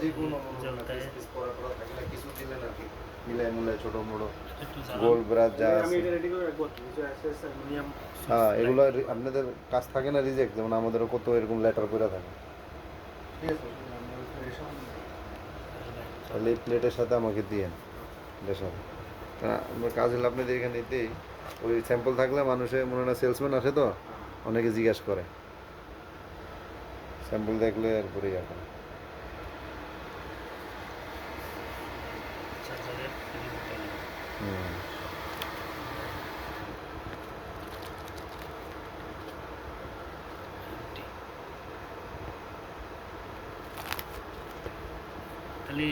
যে কোনো থাকলে কিছু দিলেন আর কি গোল হ্যাঁ এগুলো আপনাদের কাজ থাকে না রিজেক্ট যেমন আমাদেরও কত এরকম লেটার করে থাকে তাহলে প্লেটের সাথে আমাকে দিয়েন সাথে আমার কাজ হলে আপনাদের এখানে নিতেই। ওই স্যাম্পল থাকলে মানুষের মনে হয় সেলসম্যান আসে তো অনেকে জিজ্ঞাসা করে। স্যাম্পল দেখলে এরপরে করে চার্জারের হুম। তাহলে